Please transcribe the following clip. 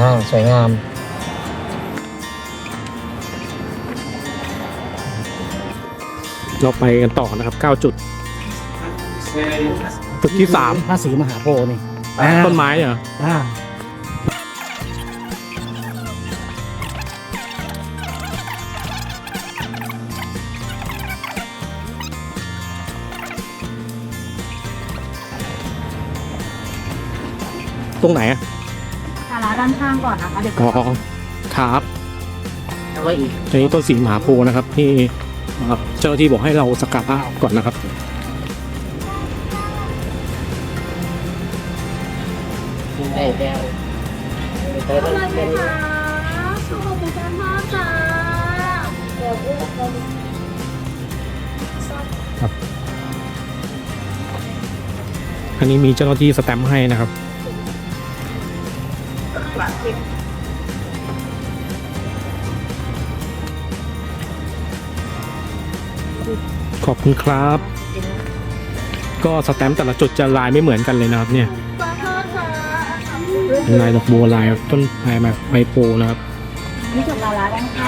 อ่าสวยงาม เราไปกันต่อนะครับ 9 จุด จุดที่พระศรีมหาโพธิ์นี่3ต้นไม้เหรออ่าตรงไหนอะ คาราด้านข้างก่อนนะคะเดี๋ยวอ๋อครับแล้วก็อีกอันนี้ต้นสีมหาโพธิ์นะครับ ที่เอ่อเจ้าหน้าที่บอกให้เราสกัดภาพก่อนนะครับ ได้แล้วอะไรไหมคะขอบคุณมากค่ะเดี๋ยวอ้วกเราอันนี้มีเจ้าหน้าที่สแตมป์ให้นะครับ ขอบคุณครับ ก็สแตมป์แต่ละจุดจะลายไม่เหมือนกันเลยนะครับ เนี่ยขอโทษค่ะลายดอกบัวลายต้นลายแบบใบโพนะครับ นี่คือคาราด้านข้าง